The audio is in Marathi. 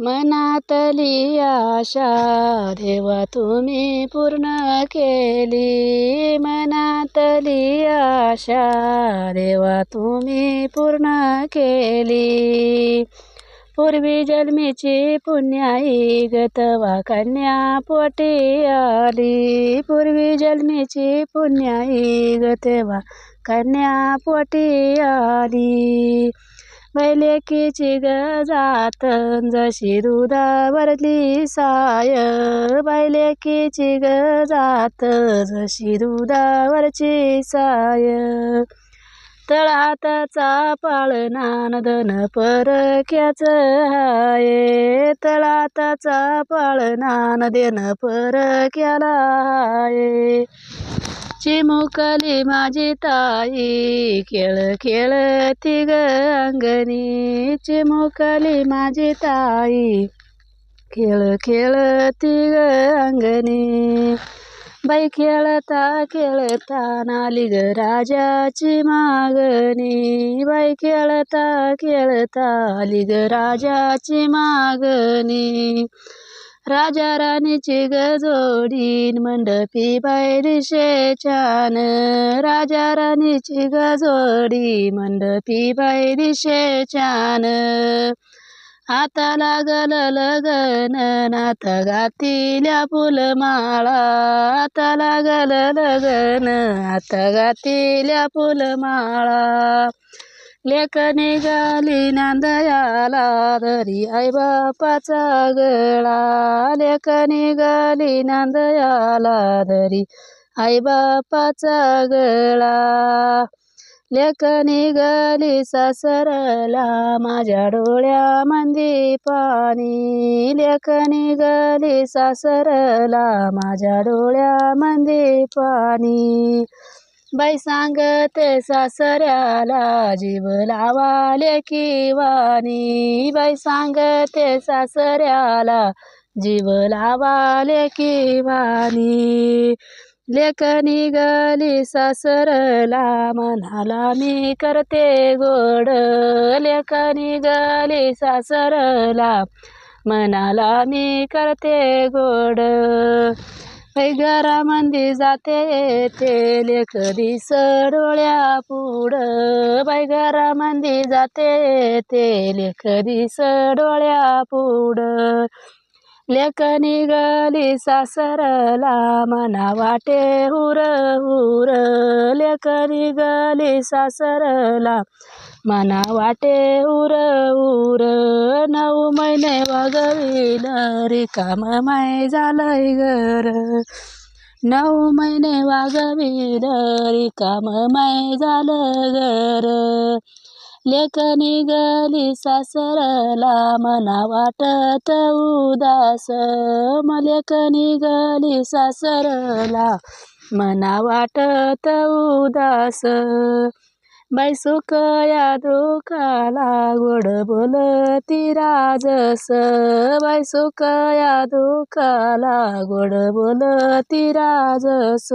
मनातली आशा देवा तुम्ही पूर्ण केली. मनातली आशा देवा तुम्ही पूर्ण केली. पूर्वी जन्मीची पुण्याई गतवा कन्या पोटी आली. पूर्वी जन्मीची पुण्याई गतवा कन्या पोटी आली. बैलेकीची ग जात जशी दुधावरली साय. बैलेकीची ग जात जशी दुधावरची साय. तळातचा पाळणान नदन परक्याच हाये. तळातचा पाळणान देन परक्याला हाये. चिमुकली माझी ताई खेळ खेळती ग अंगणी. चिमुकली माझी ताई खेळ खेळती ग अंगणी. बाई खेळता खेळता नाली ग राजाची मागणी. बाई खेळता खेळता आली ग राजाची मागणी. राजा राणीची गजोडीन मंडपी बाई दिशे छान. राजा राणीची गजोडी मंडपी बाई दिशे छान. आता लागल लगन नाथ गातील्या फुलमाळा. आता लागल लगन आता गातील्या फुलमाळा. लेख निघाली नांदयाला दरी आई बापाचा गळा. लेख निघाली नांदयाला दरी आई बापाचा गळा. लेख निघाली सासरला माझ्या डोळ्या मंदी पाणी. लेख निघाली सासरला माझ्या डोळ्या मंदी पाणी. बाई सांगते सासऱ्याला जीव लावाले किवानी वाणी. बाई सांगते सासऱ्याला जीव लावाले किवानी वाणी. गली निघाली सासरला म्हणाला मी करते गोड. लेक निघाली सासरला म्हणाला मी करते गोड. घरामध्ये जाते ते लेख दिस डोळ्या पुढं. बाई घरामध्ये जाते ते लेख दिस डोळ्या पुढं. लेक निघाली सासरला मना वाटे हुर हुर. लेक निघाली सासरला मना वाटे हुर हुर. नऊ महिने वागविल रिकाम माय झालंय घर. नऊ महिने वागविल रिकाम माय झालं घर. लेक गली सासरला मना वाटत उदास. लेक गली सासरला मना वाटत उदास. बाई सुख या दुखाला गोड बोलती राजस. बाई सुख या दुखाला गोड बोलती राजस.